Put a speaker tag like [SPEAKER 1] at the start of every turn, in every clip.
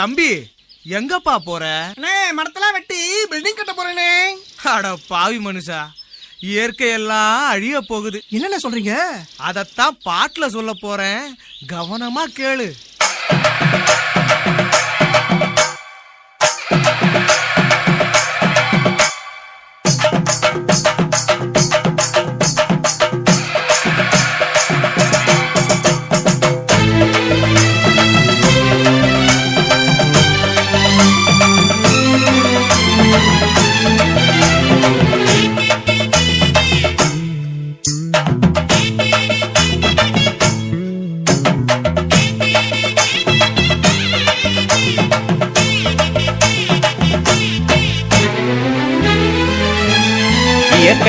[SPEAKER 1] தம்பி எங்கப்பா போற?
[SPEAKER 2] அண்ணே மரத்தெல்லாம் வெட்டி பில்டிங் கட்ட போறேனே.
[SPEAKER 1] அட பாவி மனுஷா இயற்கையெல்லாம் அழிய போகுது.
[SPEAKER 2] என்னென்ன சொல்றீங்க?
[SPEAKER 1] அதத்தான் பாட்டுல சொல்ல போறேன். கவனமா கேளு.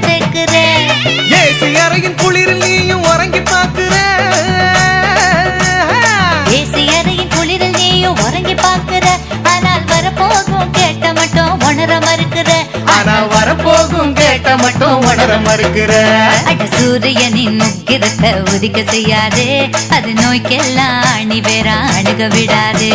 [SPEAKER 1] சேர்க்கிற ஏசி அறையின் குளிரில் நீயும் உறங்கி பாக்குற
[SPEAKER 3] ஏசி அறையின் குளிரில் நீயும் உறங்கி பாக்குற ஆனால் வரப்போகும் கேட்ட மட்டும் உணர மறுக்கிற
[SPEAKER 1] ஆனா வரப்போகும் கேட்ட மட்டும் உணர மறுக்கிற
[SPEAKER 3] அட சூரியனின் முக்கிரத்தை உதிக்க செய்யாதே. அது நோய்க்கெல்லாம் அணி வேற அணுக விடாதே.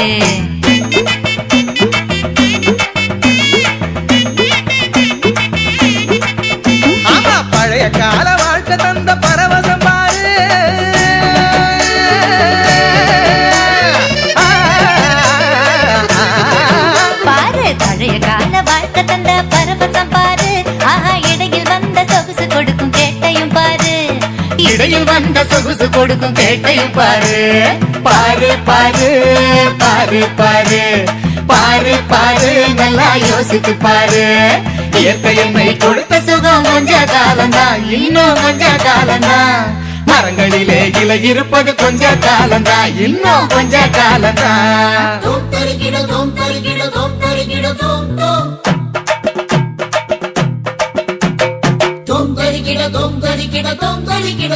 [SPEAKER 1] பழைய கால வாழ்க்கை தந்த பரவசம் பாரு.
[SPEAKER 3] பாரு பழைய கால வாழ்க்கை தந்த பரவசம் பாரு. ஆஹா இடையில் வந்த சொகுசு கொடுக்கும் கேட்டையும் பாரு.
[SPEAKER 1] இடையில் வந்த சொகுசு கொடுக்கும் கேட்டையும் பாரு. பாரு பாரு பாரு பாரு பாரு. பாரு யோசித்து பாரு. இயற்கை என்னை கொடுத்த சுகம் கொஞ்ச காலந்தான் இன்னும் கொஞ்ச காலந்தான் மரங்களிலே இலை இருப்பது கொஞ்ச காலந்தான் இன்னும் கொஞ்ச காலம்தான்.
[SPEAKER 3] தொங்கரிக்கிட தொங்கரிக்கிட தொங்கரிக்கிட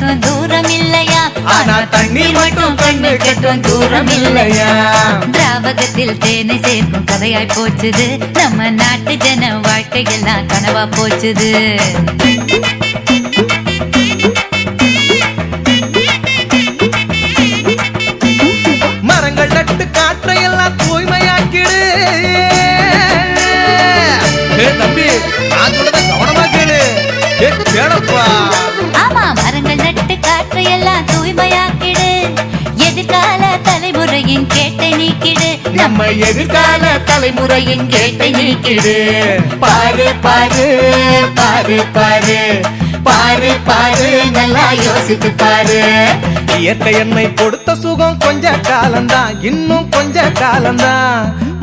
[SPEAKER 3] கெட்டும் தூரம் இல்லையா
[SPEAKER 1] ஆனா தண்ணீர் மட்டும் கண்ணு கெட்டும் தூரம் இல்லையா
[SPEAKER 3] திராவகத்தில் தேனை சேர்க்கும் கதையாய் போச்சுது. நம்ம நாட்டு ஜன வாழ்க்கையெல்லாம் கனவா போச்சுது.
[SPEAKER 1] நம்ம எதிர்கால தலைமுறையின் கேட்டை நீக்கிடு. பாரு பாரு பாரு பாரு. பாரு பாரு நல்லா யோசித்து பாரு. இயற்கை என்னை கொடுத்த சுகம் கொஞ்ச காலம்தான் இன்னும் கொஞ்ச காலம்தான்.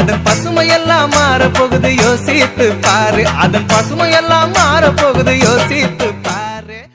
[SPEAKER 1] அதன் பசுமையெல்லாம் மாற போகுது யோசித்து பாரு. அதன் பசுமையெல்லாம் மாற போகுது யோசித்து